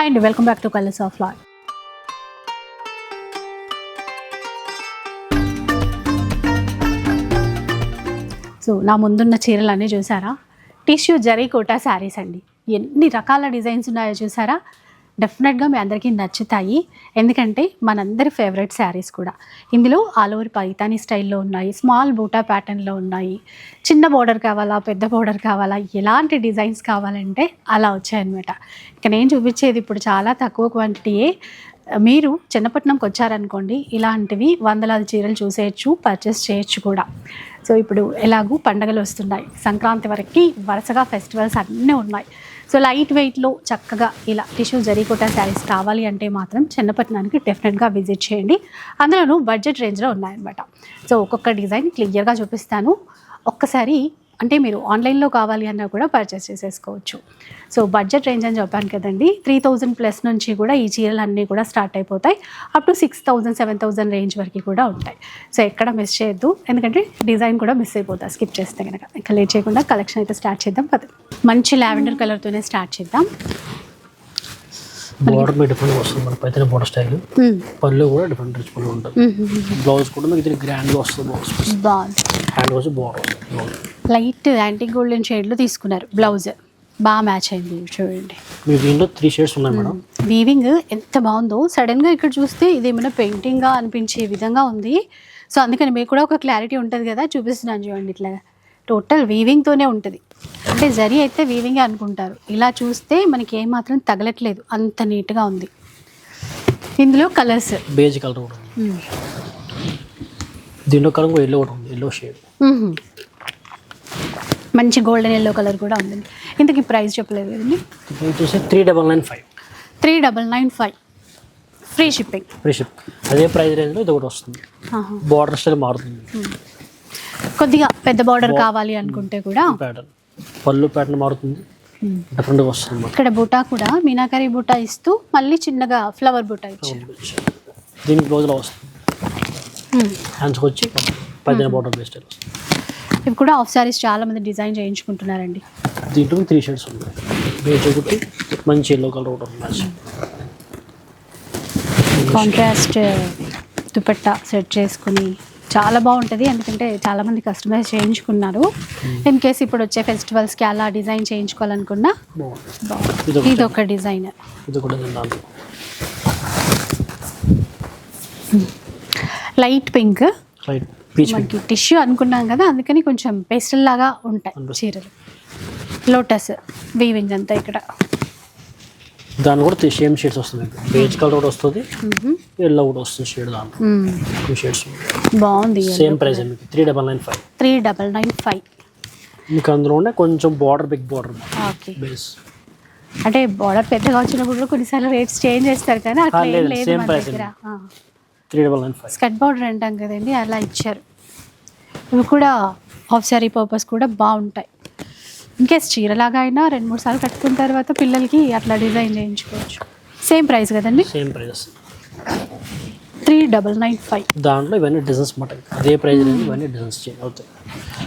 Hi అండి welcome back to colours of లాయ్ so నా ముందున్న చీరలు అన్నీ చూసారా? టిష్యూ జరీ కోటా శారీస్ అండి. ఎన్ని రకాల డిజైన్స్ ఉన్నాయో చూసారా? డెఫినెట్గా మీ అందరికీ నచ్చుతాయి. ఎందుకంటే మనందరి ఫేవరెట్ శారీస్ కూడా. ఇందులో ఆల్ ఓవర్ పైతానీ స్టైల్లో ఉన్నాయి స్మాల్ బూటా ప్యాటర్న్లో ఉన్నాయి. చిన్న బోర్డర్ కావాలా పెద్ద బోర్డర్ కావాలా ఎలాంటి డిజైన్స్ కావాలంటే అలా వచ్చాయన్నమాట. ఇక నేను చూపించేది ఇప్పుడు చాలా తక్కువ క్వాంటిటీయే. మీరు చిన్నపట్నంకి వచ్చారనుకోండి ఇలాంటివి వందలాది చీరలు చూసేయచ్చు పర్చేస్ చేయొచ్చు కూడా. సో ఇప్పుడు ఎలాగూ పండగలు వస్తున్నాయి. సంక్రాంతి వరకు వరుసగా ఫెస్టివల్స్ అన్నీ ఉన్నాయి. సో లైట్ వెయిట్లో చక్కగా ఇలా టిష్యూ జరీకోటా శారీస్ కావాలి అంటే మాత్రం చిన్నపట్నానికి డెఫినెట్గా విజిట్ చేయండి. అందులోనూ బడ్జెట్ రేంజ్లో ఉన్నాయన్నమాట. సో ఒక్కొక్క డిజైన్ క్లియర్గా చూపిస్తాను. ఒక్కసారి అంటే మీరు ఆన్లైన్లో కావాలి అన్నా కూడా పర్చేస్ చేసేసుకోవచ్చు. సో బడ్జెట్ రేంజ్ అని చెప్పాను కదండి. త్రీ థౌజండ్ ప్లస్ నుంచి కూడా ఈ చీరలు అన్నీ కూడా స్టార్ట్ అయిపోతాయి. Up to six thousand seven thousand range వరకు కూడా ఉంటాయి. సో ఎక్కడ మిస్ చేయొద్దు. ఎందుకంటే డిజైన్ కూడా మిస్ అయిపోతుంది స్కిప్ చేస్తే కనుక ఇంకా లేట్ చేయకుండా కలెక్షన్ అయితే స్టార్ట్ చేద్దాం. పద. మంచి లావెండర్ కలర్తోనే స్టార్ట్ చేద్దాం. బోర్డర్ మీ డిఫరెంట్ వస్తుంది. మన బోర్డర్ స్టైల్ పళ్ళు కూడా డిఫరెంట్ రిచ్ పళ్ళు ఉంటుంది బ్లౌజ్ కూడా మీకు దీనికి గ్రాండ్గా వస్తుంది. బాగుంది. హ్యాండ్ వచ్చి బోర్డర్ వస్తుంది లైట్ యాంటీ గోల్డెన్ షేడ్లో తీసుకున్నారు. బ్లౌజ్ బాగా మ్యాచ్ అయింది చూడండి. త్రీ షేడ్స్ ఉన్నాయి మేడం. వీవింగ్ ఎంత బాగుందో. సడన్గా ఇక్కడ చూస్తే ఇది ఏమైనా పెయింటింగ్గా అనిపించే విధంగా ఉంది. సో అందుకని మీకు కూడా ఒక క్లారిటీ ఉంటుంది కదా. చూపిస్తున్నాను చూడండి ఇట్లా. టోటల్ వీవింగ్తోనే ఉంటుంది. అంటే జరి అయితే వీవింగే అనుకుంటారు. ఇలా చూస్తే మనకి ఏమాత్రం తగలట్లేదు. అంత నీట్గా ఉంది. ఇందులో కలర్స్ బేజ్ కలర్ దీంట్లో కలర్ ఎల్లో ఉంది. ఎల్లో షేడ్ మంచి గోల్డెన్ ఎల్లో కలర్ కూడా ఉంది ఇంతకీ ప్రైస్ చెప్పలేదు కదండి? Three double nine five three double nine five free shipping free ship అదే ప్రైస్ రేంజ్లో ఇది ఒకటి వస్తుంది. బోర్డర్ స్టైల్ మారుతుంది. కొద్దిగా పెద్ద బార్డర్ కావాలి అనుకుంటే కూడా ప్యాటర్న్ పళ్ళు ప్యాటర్న్ మారుతుంది. డిఫరెంట్గా వస్తుంది అన్నమాట. ఇక్కడ బుటా కూడా మీనాకరి బుటా ఇస్తూ మళ్ళీ చిన్నగా ఫ్లవర్ బుటా ఇచ్చారు. దీనికి బ్లౌజ్లో వస్తుంది. హ్యాండ్స్కి వచ్చి పైన బోర్డర్ స్టైల్ వస్తుంది. ఇవి కూడా ఆఫ్ సారీస్ చాలా మంది డిజైన్ చేయించుకుంటున్నారండి. దీంట్లో త్రీ షేడ్స్ ఉన్నాయి. ఒకటి మంచి ఎల్లో కలర్ ఒకటి మ్యాచ్ కాంట్రాస్ట్ దుపట్టా సెట్ చేసుకుని చాలా బాగుంటుంది. ఎందుకంటే చాలా మంది కస్టమైజ్ చేయించుకున్నారు. ఇన్ కేస్ ఇప్పుడు వచ్చే ఫెస్టివల్స్కి అలా డిజైన్ చేయించుకోవాలనుకున్నా ఇది ఒక డిజైన్ లైట్ పింక్ మనకి టిష్యూ అనుకున్నాం కదా అందుకని కొంచెం పేస్టల్ లాగా ఉంటాయి. చీరలు. లోటస్ వీవింగ్ అంతా ఇక్కడ. దాని కూడా సేమ్ షేడ్స్ వస్తుంది. బేజ్ కలర్ కూడా వస్తుంది. ఎల్లో కూడా వస్తుంది షేడ్ దాంట్లో. టూ షేడ్స్ బాగుంది సేమ్ ప్రైస్ మీకు three double nine five three double nine five మీకు అందులోనే కొంచెం border big border okay base అంటే బార్డర్ పెద్దగా వచ్చినప్పుడు కొన్నిసార్లు రేట్స్ చేంజ్ చేస్తారు కానీ అట్లా లేదు, price దగ్గర. Three double nine five. Skirt border అంటాం కదండి అలా ఇచ్చారు. ఇవి కూడా హాఫ్ శారీ పర్పస్ కూడా బాగుంటాయి. ఇంకేస్ చీరలాగా అయినా రెండు మూడు సార్లు కట్టుకున్న తర్వాత పిల్లలకి అట్లా డిజైన్ చేయించుకోవచ్చు. సేమ్ ప్రైస్ కదండి? Same prices three double nine five. దాంట్లో ఇవన్నీ డిజైన్స్ మాట. అదే ప్రైస్ ఇవన్నీ డిజైన్స్ చేంజ్ అవుతాయి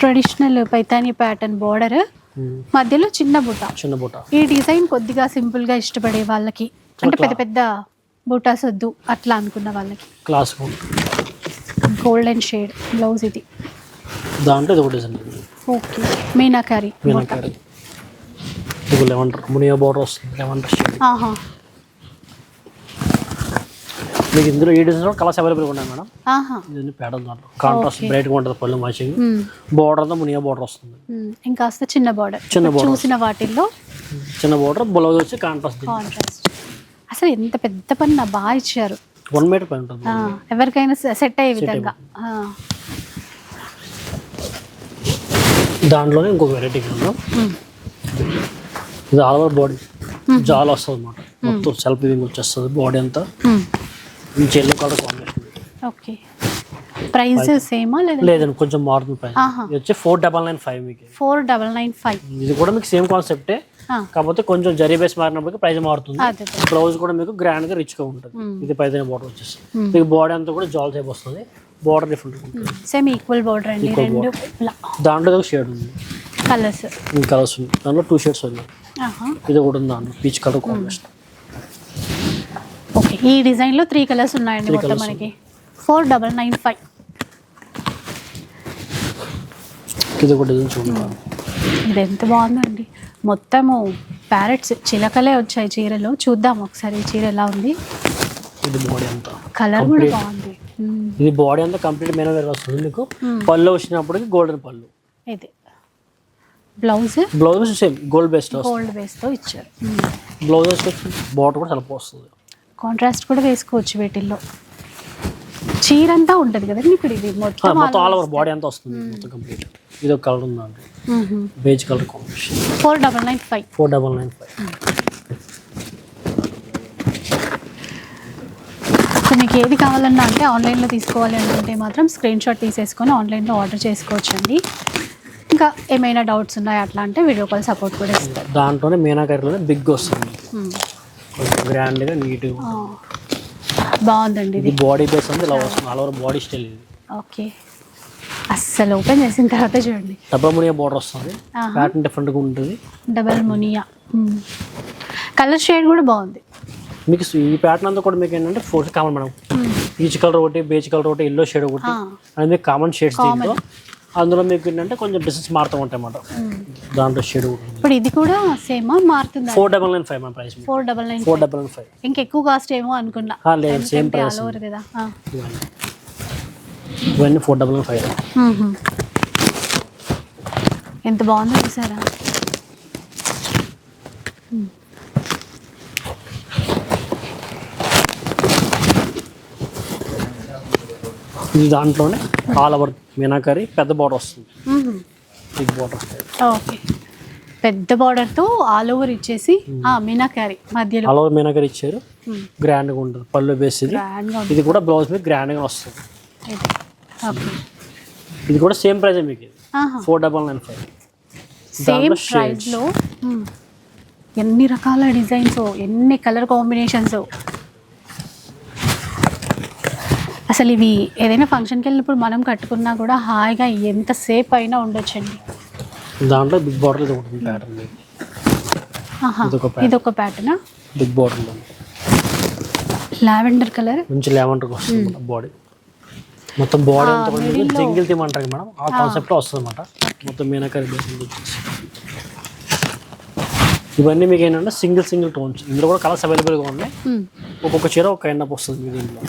traditional Paithani pattern border hmm. మధ్యలో చిన్న బుట్ట. చిన్న బుట్ట. ఈ డిజైన్ కొద్దిగా సింపుల్గా ఇష్టపడే వాళ్ళకి. అంటే పెద్ద పెద్ద బూటాస్ వద్దు అట్లా అనుకున్న వాళ్ళకి. క్లాస్ గోల్డెన్ షేడ్ బ్లౌజ్ ఇది. దాంట్లో ఇది ఒక డిజైన్ ఓకే మీనాకారి మీనాకారి. ఇది లెవెన్ మునియా బార్డర్ వస్తుంది. లెవెన్ షేడ్ ఆహా. మీకు ఇందులో ఈ డిజైన్ కూడా కలర్స్ అవైలబుల్ ఉన్నాయి మేడం. ఇది ప్యాటర్న్ దాంట్లో. Contrast Okay. బ్రైట్గా ఉంటుంది పళ్ళు మ్యాచింగ్. బార్డర్ అంతా మునియా బార్డర్ వస్తుంది. మ్మ్. ఇంకాస్త చిన్న బార్డర్ చిన్న border. చూసిన వాటిల్లో చిన్న బార్డర్ బ్లౌజ్ వచ్చి కాంట్రాస్ట్ కాంట్రాస్ట్ అసలు ఎంత పెద్ద పని నా బాగా ఇచ్చారు. వన్ మీటర్ పైన ఉంటుంది. ఎవరికైనా సెట్ అయ్యే విధంగా. దాంట్లోనే ఇంకొక వెరైటీ ఉందో. ఇది ఆల్ ఓవర్ బాడీ జాల్ వస్తుంది అనమాట మొత్తం సెల్ఫ్ లివింగ్ వచ్చేస్తుంది బాడీ అంతా. మంచి yellow colour combination okay. Price సేమా లేదా లేదండి కొంచెం మారుతుంది ప్రైస్ వచ్చి ఫోర్ డబల్ నైన్ ఫైవ్ మీకు. ఫోర్ డబల్ నైన్ ఫైవ్ ఇది కూడా మీకు సేమ్ కాన్సెప్టే కాకపోతే కొంచెం జరీ బేస్ మారినప్పటికీ ప్రైస్ మారుతుంది. బ్లౌజ్ కూడా మీకు గ్రాండ్గా రిచ్గా ఉంటుంది. ఇది పైన బార్డర్ వచ్చేసి మీకు బాడీ అంతా కూడా జాల్ టైప్ వస్తుంది. బార్డర్ డిఫరెంట్ ఉంటుంది. సేమ్ ఈక్వల్ బార్డర్ అండి. రెండు దాంట్లో షేడ్ ఉంది. కలర్స్ కలర్స్ ఉంది. దాంట్లో టూ షేడ్స్ ఉన్నాయి. ఇది ఒకటి ఉంది దాంట్లో పీచ్ కలర్ కాంబినేషన్ ఓకే ఈ డిజైన్లో త్రీ కలర్స్ ఉన్నాయండి మొత్తం మనకి. ఫోర్ డబల్ నైన్ ఫైవ్ ఇది ఒక డిజైన్ చూడండి. ఇది ఎంత బాగుందండి. మొత్తము ప్యారెట్స్ చిలకలే వచ్చాయి చీరలో. చూద్దాం ఒకసారి చీర ఎలా ఉంది. ఇది బాడీ అంతా. కలర్ కూడా. బాగుంది. ఇది బాడీ అంతా కంప్లీట్ మేన వేరు వస్తుంది మీకు. Hmm. పళ్ళు వచ్చినప్పటికి గోల్డెన్ పళ్ళు. ఇది. బ్లౌజ్ బ్లౌజ్ సేమ్ గోల్డ్ వస్తుంది. గోల్డ్ బేస్తో ఇచ్చారు. బ్లౌజ్ వచ్చి బాటర్ కూడా చాలా వస్తుంది. కాంట్రాస్ట్ కూడా వేసుకోవచ్చు వీటిల్లో. చీర అంతా ఉంటుంది కదండి ఇప్పుడు ఇది మొత్తం మొత్తం ఆల్ ఓవర్ బాడీ అంతా వస్తుంది మొత్తం కంప్లీట్ ఇది ఒక కలర్ ఉందండి. Beige colour combination four double nine five four double nine five మీకు ఏది కావాలన్నా అంటే ఆన్లైన్లో తీసుకోవాలి అనుకుంటే మాత్రం స్క్రీన్ షాట్ తీసేసుకొని ఆన్లైన్లో ఆర్డర్ చేసుకోవచ్చండి. ఇంకా ఏమైనా డౌట్స్ ఉన్నాయా అట్లా అంటే వీడియో కాల్ సపోర్ట్ కూడా ఇస్తారు. దాంట్లోనే మీనాకారిలోనే బిగ్ వస్తుంది. కొంచెం గ్రాండ్గా నీట్గా బాగుందండి ఇది బాడీ బేస్ అంతా ఇలా వస్తుంది ఆల్ ఓవర్ బాడీ స్టైల్ ఇది. ఓకే. అస్సలు ఓపెన్ చేసిన తర్వాత చూడండి. డబ్బా మునియా బార్డర్ వస్తుంది. ప్యాటర్న్ డిఫరెంట్గా ఉంటుంది. డబల్ మునియా కలర్ షేడ్ కూడా బాగుంది. మీకు ఈ ప్యాటర్న్ అంతా కూడా మీకు ఏంటంటే four common madam. Peach colour ఒకటి బేజ్ కలర్ ఒకటి ఎల్లో షేడ్ ఒకటి. అది మీకు కామన్ షేడ్స్. దీంట్లో. అందులో మీకు ఏంటంటే కొంచెం డిసెన్స్ మారుతూ ఉంటాయి అన్నమాట. దాంట్లో షేడ్ ఇప్పుడు ఇది కూడా సేమా మారుతుందా? ఫోర్ డబల్ నైన్ ఫైవ్ మన price four double nine four double nine five ఇంకెక్కువ కాస్ట్ ఏమో అనుకున్నా. లేదు సేమ్ ప్రైస్ కదా. ఇవన్నీ ఫోర్ డబల్ నైన్ ఫైవ్. ఎంత బాగుందో చూసారా? ఇది దాంట్లోనే ఆల్ ఓవర్ మీనాకరి పెద్ద బార్డర్ వస్తుంది. Big border okay. పెద్ద border తో ఆల్ ఓవర్ ఇచ్చేసి ఆ మీనాకారి మధ్యలో. ఆల్ ఓవర్ మీనాకరి ఇచ్చారు. గ్రాండ్గా ఉంటుంది. పళ్ళు బేస్ ఇది కూడా బ్లౌజ్ మీద గ్రాండ్గా వస్తుంది. ఇది. ఓకే. ఇది కూడా సేమ్ ప్రైస్ మీకు four double nine five same దాంట్లో ప్రైస్ shades. లో మ్మ్. ఎన్ని రకాల డిజైన్స్ ఎన్ని కలర్ కాంబినేషన్స్ అసలు ఇవి ఏదైనా ఫంక్షన్కి వెళ్ళినప్పుడు మనం కట్టుకున్నా కూడా హాయిగా ఎంతసేపు అయినా ఉండొచ్చండి. దాంట్లో బిగ్ బార్డర్ ఇది ఒకటి ప్యాటర్న్ మీకు pattern. ఇదొక pattern big border lavender colour? మంచి లెవెండర్కి వస్తుంది బాడీ మొత్తం బాడీ అంతా కూడా జింగిల్ థీమ్ అంటారు మేడం. ఆ కాన్సెప్ట్లో వస్తుంది అనమాట మొత్తం మీనాకరి ఇవన్నీ మీకు ఏంటంటే సింగిల్ సింగిల్ టోన్స్ ఇందులో కూడా కలర్స్ అవైలబుల్గా ఉన్నాయి. ఒక్కొక్క చీర ఒక అప్ వస్తుంది మీ దీంట్లో.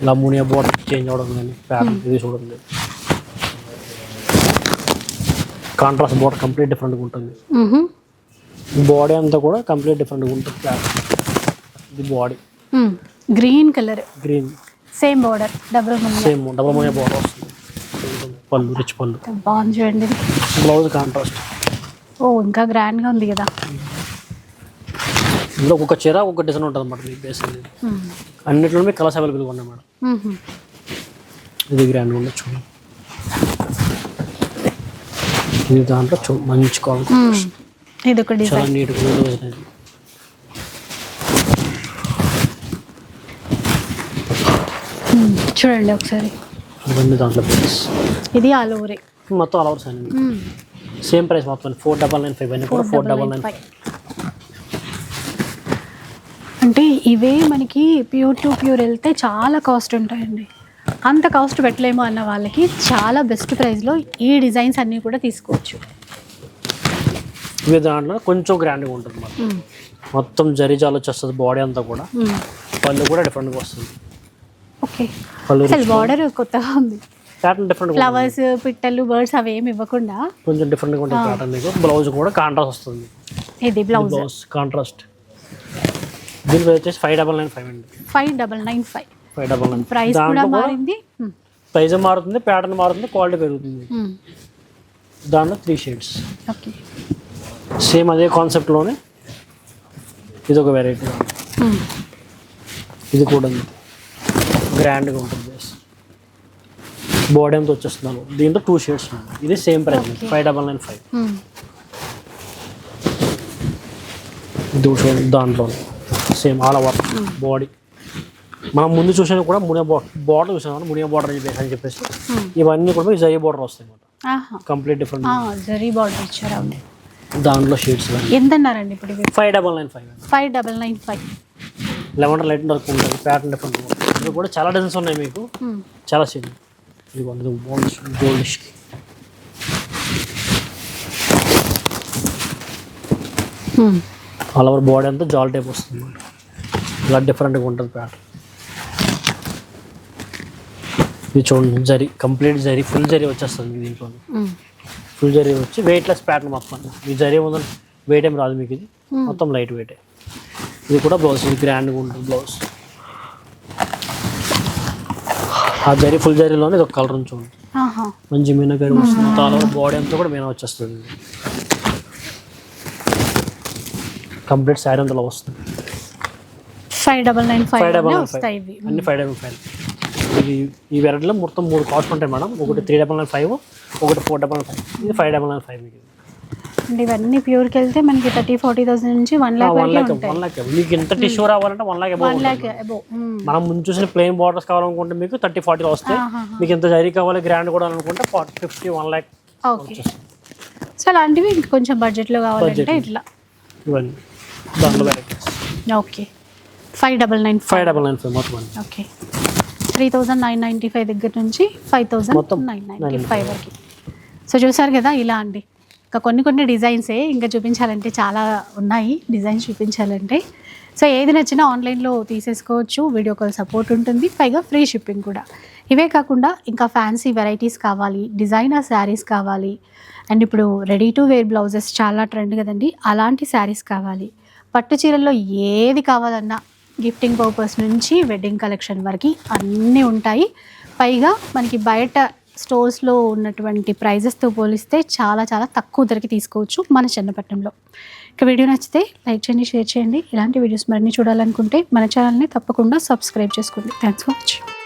ఇలా మునియా బార్డర్ చేంజ్ అవ్వడం కానీ ప్యాటర్న్ ఇది చూడండి కాంట్రాస్ట్ బార్డర్ కంప్లీట్ డిఫరెంట్గా ఉంటుంది బాడీ అంతా కూడా కంప్లీట్ డిఫరెంట్గా ఉంటుంది ప్యాటర్న్ ఇది body green colour green same border double same double muniya border వస్తుంది పళ్ళు రిచ్ పళ్ళు బాగుంది చూడండి. బ్లౌజ్ కాంట్రాస్ట్ ఓ ఇంకా గ్రాండ్గా ఉంది కదా. ఇందులో ఒక్కొక్క చీర ఒక్కొక్క డిజైన్ ఉంటుంది అన్నమాట మీకు బేస్ అనేది. అన్నిట్లో మీకు కలర్స్ అవైలబుల్గా ఉన్నాయి మేడం. ఇది గ్రాండ్ ఉండొచ్చు ఇది దాంట్లో చూ మంచి మ్మ్. ఇది ఒక చాలా డిజైన్ ఉంది అనేది మ్మ్. చూడండి ఒకసారి. ఇవన్నీ దాంట్లో ప్రైస్ ఇది ఆల్ ఓవరే మొత్తం ఆల్ అవర్స్ అండి సేమ్ ప్రైస్ మొత్తం ఫోర్ డబల్ నైన్ ఫైవ్ అన్నీ కూడా ఫోర్ డబల్ నైన్ ఫైవ్ అంటే ఇవే మనకి ప్యూర్ టు ప్యూర్ వెళ్తే చాలా కాస్ట్ ఉంటాయండి. అంత కాస్ట్ పెట్టలేము అన్న వాళ్ళకి చాలా బెస్ట్ ప్రైస్లో ఈ డిజైన్స్ అన్నీ కూడా తీసుకోవచ్చు. ఇవి దాంట్లో కొంచెం గ్రాండ్గా ఉంటుంది మ్మ్. మొత్తం జరీజాలు వచ్చేస్తుంది బాడీ అంతా కూడా. పళ్ళు కూడా డిఫరెంట్గా వస్తుంది. ఓకే. అసలు బార్డర్ కొత్తగా ఉంది. ప్యాటర్న్ డిఫరెంట్గా ఫ్లవర్స్ పిట్టలు బర్డ్స్ అవి ఏమి ఇవ్వకుండా. కొంచెం డిఫరెంట్గా ఉంటుంది ప్యాటర్న్ మీకు. బ్లౌజ్ కూడా కాంట్రాస్ట్ వస్తుంది. ఇది బ్లౌజ్ కాంట్రాస్ట్ దీని ప్రైస్ వచ్చేసి ఫైవ్ డబల్ నైన్ ఫైవ్ అండి. Five double nine five five double nine price కూడా మారింది. మ్మ్. ప్రైజ్ మారుతుంది ప్యాటర్న్ మారుతుంది క్వాలిటీ పెరుగుతుంది. దాంట్లో త్రీ షేడ్స్ ఓకే సేమ్ అదే కాన్సెప్ట్లోనే ఇది ఒక వెరైటీ మ్మ్. ఇది కూడా ఉంది. గ్రాండ్గా ఉంటుంది. బేస్ బాడీ అంతా వచ్చేస్తున్నాను దీంట్లో టూ షేడ్స్ ఉన్నాయి. ఇది same price. Five double nine five దాంట్లో సేమ్ ఆల్ ఓవర్ బాడీ మనం ముందు చూసినా కూడా మునియా బార్డర్ చూసాం మునియా బార్డర్ అని చెప్పేసి అని చెప్పేసి. మ్మ్. ఇవన్నీ కూడా జై బార్డర్ వస్తాయి అన్నమాట. ఆహా. కంప్లీట్ డిఫరెంట్ ఆ, జరీ బార్డర్ ఇచ్చారు దాంట్లో షేడ్స్ ఎంత అన్నారండి ఇప్పుడు five double nine five five double nine five eleven light work ఉంటుంది ప్యాటర్న్ డిఫరెంట్ ఇందులో కూడా చాలా డిజైన్స్ ఉన్నాయి మీకు. చాలా సేమ్ ఇదిగోండి ఇది gold gold all over body అంతా జాల్ టైప్ వస్తుంది. ఇలా డిఫరెంట్గా ఉంటుంది ప్యాటర్న్ ఇది చూడండి జరీ కంప్లీట్ జరీ ఫుల్ జరీ వచ్చేస్తుంది మీకు దీంట్లో ఫుల్ జరీ వచ్చి వెయిట్లెస్ ప్యాటర్న్ మొత్తం. ఈ జరీ ఉందని వెయిట్ ఏం రాదు మీకు ఇది. మొత్తం లైట్ వెయిట్ ఇది కూడా బ్లౌజ్ ఇది గ్రాండ్గా ఉంటుంది బ్లౌజ్ ఆ జరీ ఫుల్ జరీలోనే ఇది ఒక కలర్ చూడండి. మంచి మీనా గడి వస్తుంది. తాలో బాడీ అంతా కూడా మీనా వచ్చేస్తుంది. కంప్లీట్ శారీ అంతలో వస్తుంది. Five double nine five five double ఇవి. అన్ని ఫైవ్ డబల్ ఫైవ్. ఇది ఈ వెరైటీలో మొత్తం మూడు కాస్ట్ ఉంటాయి మేడం. ఒకటి త్రీ డబల్ నైన్ ఫైవ్ ఒకటి ఫోర్ డబల్ నైన్ ఫైవ్. ఇది ఫైవ్ డబల్ నైన్ ఫైవ్ మీకు. అండ్ ఇవన్నీ ప్యూర్కి వెళ్తే మనకి థర్టీ ఫార్టీ థౌసండ్ నుంచి one lakh one lakh one lakh మీకు ఎంత టిష్యూ రావాలంటే వన్ ల్యాక్ వన్ ల్యాక్ మనం ముందు చూసిన ప్లెయిన్ బార్డర్స్ కావాలనుకుంటే మీకు థర్టీ ఫార్టీలో వస్తాయి. మీకు ఎంత జరీ కావాలి గ్రాండ్ కూడా అనుకుంటే forty fifty one lakh okay so అలాంటివి కొంచెం బడ్జెట్లో కావాలంటే ఇట్లా. ఇవన్నీ. దాంట్లో varieties okay five double nine five double nine five మొత్తం okay. Three thousand nine ninety five దగ్గర నుంచి ఫైవ్ థౌజండ్ మొత్తం నైన్ నైంటీ ఫైవ్ వరకు. సో చూసారు కదా ఇలా అండి. ఇంకా కొన్ని కొన్ని డిజైన్సే ఇంకా చూపించాలంటే చాలా ఉన్నాయి. డిజైన్స్ చూపించాలంటే. సో ఏది నచ్చినా ఆన్లైన్లో తీసేసుకోవచ్చు. వీడియో కాల్ సపోర్ట్ ఉంటుంది. పైగా ఫ్రీ షిప్పింగ్ కూడా. ఇవే కాకుండా ఇంకా ఫ్యాన్సీ వెరైటీస్ కావాలి డిజైనర్ శారీస్ కావాలి. అండ్ ఇప్పుడు రెడీ టు వేర్ బ్లౌజెస్ చాలా ట్రెండ్ కదండి. అలాంటి శారీస్ కావాలి. పట్టు చీరల్లో ఏది కావాలన్నా గిఫ్టింగ్ పర్పస్ నుంచి వెడ్డింగ్ కలెక్షన్ వరకు అన్నీ ఉంటాయి. పైగా మనకి బయట స్టోర్స్లో ఉన్నటువంటి ప్రైజెస్తో పోలిస్తే చాలా చాలా తక్కువ ధరకి తీసుకోవచ్చు మన చెన్నపట్నంలో. ఇక వీడియో నచ్చితే లైక్ చేయండి షేర్ చేయండి. ఇలాంటి వీడియోస్ మరిన్ని చూడాలనుకుంటే మన ఛానల్ని తప్పకుండా సబ్స్క్రైబ్ చేసుకోండి. Thanks for watching